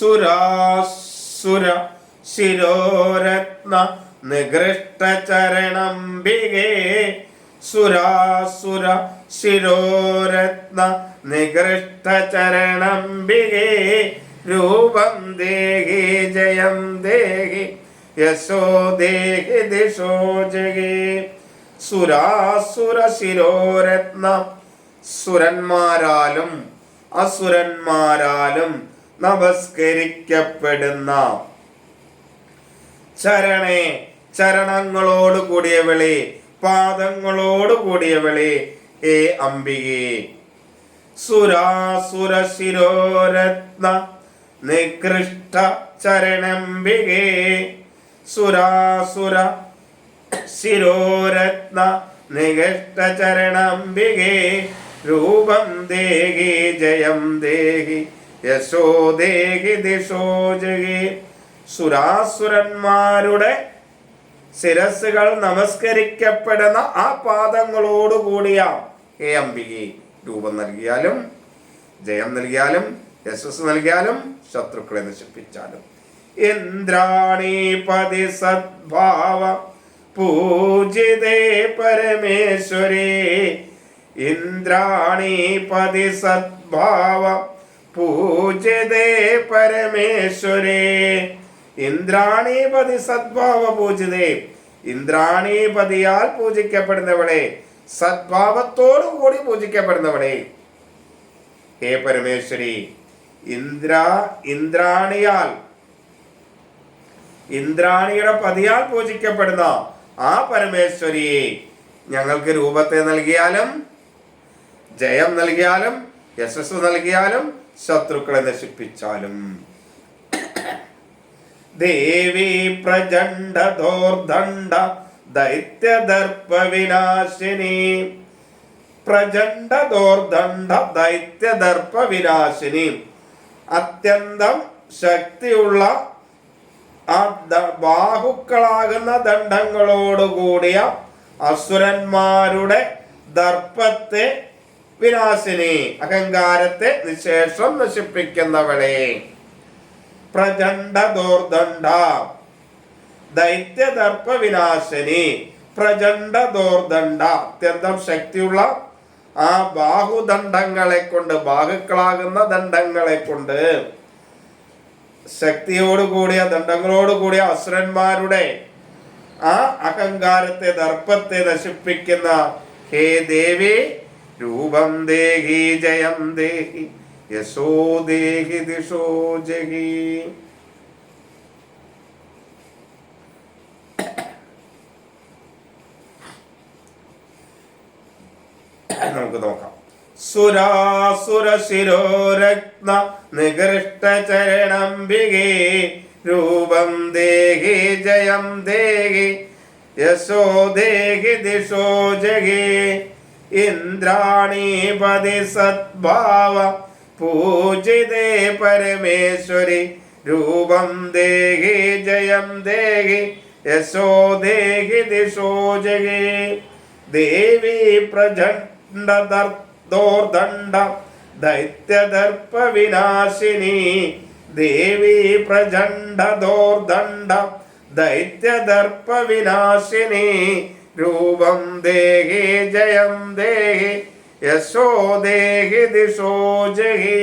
സുരാസുര ശിരോരത്ന നികൃഷ്ടചരണംബികേ സുരാസുര ശിരോരത്ന നികൃഷ്ടചരണംബികേ രൂപം ദേഹി ജയം ദേഹി യശോ ദേഹി ദിശോ ജഗേ. സുരാസുര ശിരോരത്ന സുരന്മാരാലും അസുരന്മാരാലും നമസ്കരിക്കപ്പെടുന്ന ചരണേ ചരണങ്ങളോട് വിളി പാദങ്ങളോട് വിളി ഏ അംബികേ സുരാസുര ശിരോരത്ന നികൃഷ്ട ചരണംബികേ സുരാസുര ശിരോരത്ന നികൃഷ്ട ചരണംബികേ രൂപം ദേഹി ജയം ദേഹി. യശോ ദേഹി സുരാസുരന്മാരുടെ ശിരസ്സുകൾ നമസ്കരിക്കപ്പെടുന്ന ആ പാദങ്ങളോട് കൂടിയാ ഹേ അംബികെ രൂപം നൽകിയാലും ജയം നൽകിയാലും യശസ് നൽകിയാലും ശത്രുക്കളെ നശിപ്പിച്ചാലും. ഇന്ദ്രാണീപതി സദ്ഭാവ പൂജിതേ പരമേശ്വരേ. ഇന്ദ്രാണീപതി സദ്ഭാവ പൂജിതേ പരമേശ്വരേ. ഇന്ദ്രാണീപതി സദ്ഭാവ പൂജിതേ. ഇന്ദ്രാണീപതിയാൽ പൂജിക്കപ്പെടുന്നവളെ. സദ്ഭാവത്തോടു കൂടി പൂജിക്കപ്പെടുന്നവളെ. ഹേ പരമേശ്വരി ഇന്ദ്ര ഇന്ദ്രാണിയാൽ ഇന്ദ്രാണിയുടെ പതിയാൽ പൂജിക്കപ്പെടുന്ന ആ പരമേശ്വരിയെ ഞങ്ങൾക്ക് രൂപത്തെ നൽകിയാലും ജയം നൽകിയാലും യശസ് നൽകിയാലും ശത്രുക്കളെ നശിപ്പിച്ചാലും. ദേവി പ്രചണ്ഡോർദണ്ഡ ദൈത്യദർപ്പ വിനാശിനി പ്രചണ്ഡോർദണ്ഡ ദൈത്യദർപ്പ വിനാശിനി അത്യന്തം ശക്തിയുള്ള ആ ബാഹുക്കളാകുന്ന ദണ്ഡങ്ങളോടുകൂടിയ അസുരന്മാരുടെ ദർപ്പത്തെ വിനാശിനി അഹങ്കാരത്തെ നിശേഷം നശിപ്പിക്കുന്നവളെ. പ്രചണ്ഡ ദോർദണ്ഡ. ദൈത്യദർപ്പ വിനാശിനി പ്രചണ്ഡ ദോർദണ്ഡ. അത്യന്തം ശക്തിയുള്ള ആ ബാഹുദണ്ഡങ്ങളെ കൊണ്ട് ബാഹുക്കളാകുന്ന ദണ്ഡങ്ങളെ കൊണ്ട് ശക്തിയോട് കൂടിയ ദണ്ഡങ്ങളോട് കൂടിയ അസുരന്മാരുടെ ആ അഹങ്കാരത്തെ ദർപ്പത്തെ നശിപ്പിക്കുന്ന ഹേ ദേവി രൂപം ദേഹി ജയം ദേഹി യശോ ദേഹി ദിശോ ജഹി. നമുക്ക് നോക്കാം. സുരാസുര ശിരോരത്ന നികൃഷ്ട ചരണംബികേ രൂപം ദേഹി ജയം ദേഹി യശോ ദേഹി ദിശോ ജഗേ ഇന്ദ്രാണീപതി സദ്ഭാവ പൂജിതേ പരമേശ്വരി. രൂപം ദേഹി ജയം ദേഹി യശോ ദേഹി ദിശോ ജഗേ. ദേവി പ്രചണ്ഡ ദോർദണ്ഡ ദൈത്യദർപ്പ വിനാശിനി. ദേവി പ്രചണ്ഡ ദോർദണ്ഡ ദൈത്യദർപ്പ വിനാശിനി. രൂപം ദേഹി ജയം ദേഹി യശോ ദേഹി ദിശോ ജഹി.